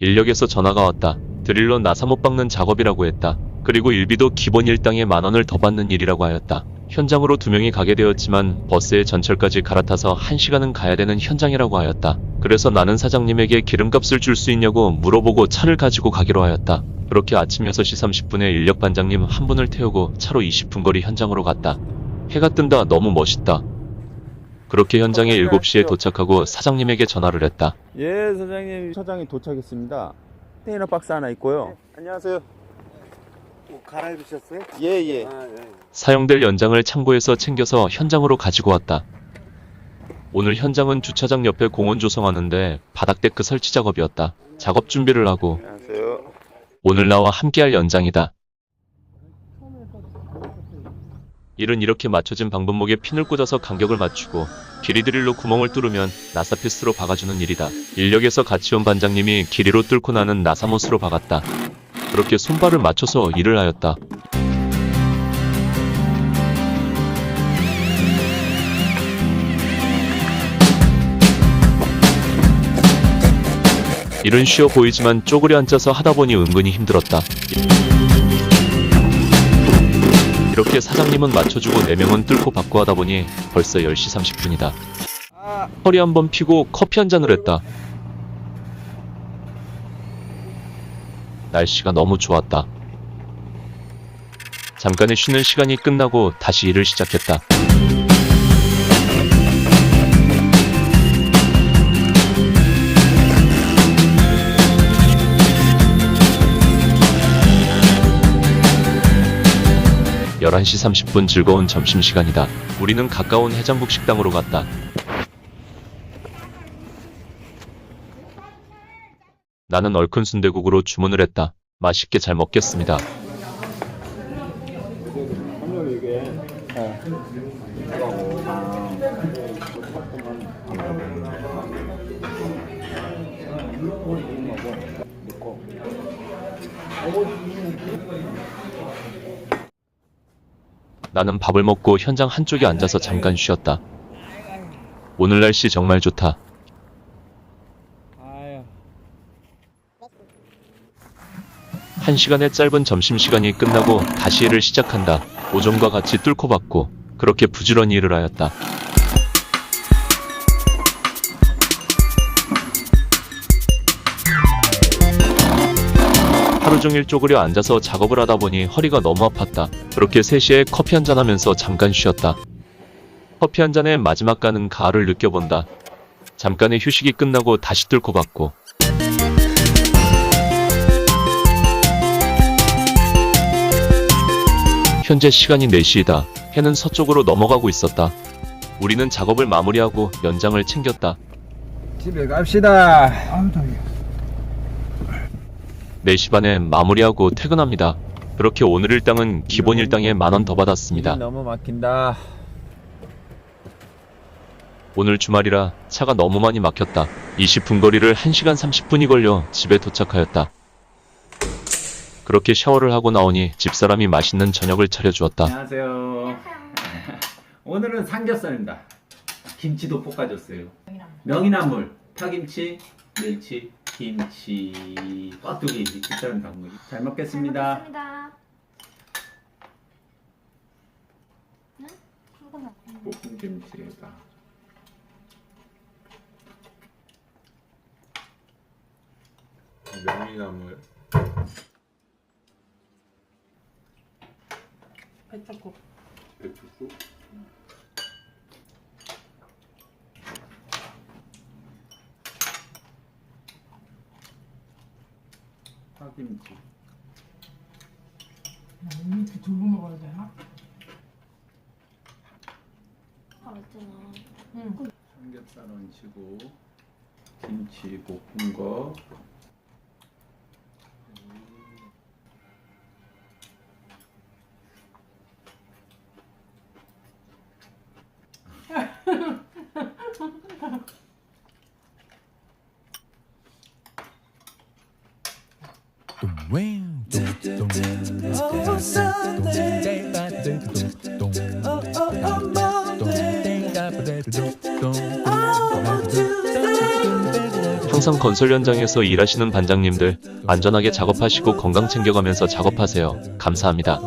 인력에서 전화가 왔다. 드릴로 나사못 박는 작업이라고 했다. 그리고 일비도 기본 일당에 만 원을 더 받는 일이라고 하였다. 현장으로 두 명이 가게 되었지만 버스에 전철까지 갈아타서 한 시간은 가야 되는 현장이라고 하였다. 그래서 나는 사장님에게 기름값을 줄 수 있냐고 물어보고 차를 가지고 가기로 하였다. 그렇게 아침 6시 30분에 인력 반장님 한 분을 태우고 차로 20분 거리 현장으로 갔다. 해가 뜬다 너무 멋있다. 그렇게 현장에 7시에 도착하고 사장님에게 전화를 했다. 예, 사장님. 차장이 도착했습니다. 컨테이너 박스 하나 있고요. 안녕하세요. 옷 갈아입으셨어요? 예, 예. 아, 예. 사용될 연장을 창고에서 챙겨서 현장으로 가지고 왔다. 오늘 현장은 주차장 옆에 공원 조성하는데 바닥 데크 설치 작업이었다. 작업 준비를 하고 안녕하세요. 오늘 나와 함께할 연장이다. 일은 이렇게 맞춰진 방범목에 핀을 꽂아서 간격을 맞추고 길이 드릴로 구멍을 뚫으면 나사피스로 박아주는 일이다. 인력에서 같이 온 반장님이 길이로 뚫고 나는 나사못으로 박았다. 그렇게 손발을 맞춰서 일을 하였다. 일은 쉬워 보이지만 쪼그려 앉아서 하다 보니 은근히 힘들었다. 이렇게 사장님은 맞춰주고 4명은 뚫고 받고 하다 보니 벌써 10시 30분이다. 허리 한 번 피고 커피 한 잔을 했다. 날씨가 너무 좋았다. 잠깐의 쉬는 시간이 끝나고 다시 일을 시작했다. 열한 시 30분 즐거운 점심시간이다. 우리는 가까운 해장국 식당으로 갔다. 나는 얼큰 순대국으로 주문을 했다. 맛있게 잘 먹겠습니다. 나는 밥을 먹고 현장 한쪽에 앉아서 잠깐 쉬었다. 오늘 날씨 정말 좋다. 한 시간의 짧은 점심시간이 끝나고 다시 일을 시작한다. 오전과 같이 뚫고 받고 그렇게 부지런히 일을 하였다. 하루 종일 쪼그려 앉아서 작업을 하다 보니 허리가 너무 아팠다. 그렇게 3시에 커피 한잔 하면서 잠깐 쉬었다. 커피 한 잔에 마지막 가는 가을을 느껴본다. 잠깐의 휴식이 끝나고 다시 뚫고 받고 현재 시간이 4시이다. 해는 서쪽으로 넘어가고 있었다. 우리는 작업을 마무리하고 연장을 챙겼다. 집에 갑시다. 4시 반에 마무리하고 퇴근합니다. 그렇게 오늘 일당은 기본 일당에 만 원 더 받았습니다. 너무 막힌다. 오늘 주말이라 차가 너무 많이 막혔다. 20분 거리를 1시간 30분이 걸려 집에 도착하였다. 그렇게 샤워를 하고 나오니 집사람이 맛있는 저녁을 차려주었다. 안녕하세요. 오늘은 삼겹살입니다. 김치도 볶아줬어요. 명이나물, 파김치, 멸치, 김치, 꽈뚜기, 집사람 담근 거. 잘 먹겠습니다. 먹겠습니다. 응? 이거는 볶은 김치에다. 명이나물. 배추국. 배추국. 김치. 이렇게 두부 먹어야 되나? 아, 맞잖아. 응. 삼겹살 얹히고 김치 볶은 거. 항상 건설 현장에서 일하시는 반장님들 안전하게 작업하시고 건강 챙겨가면서 작업하세요. 감사합니다.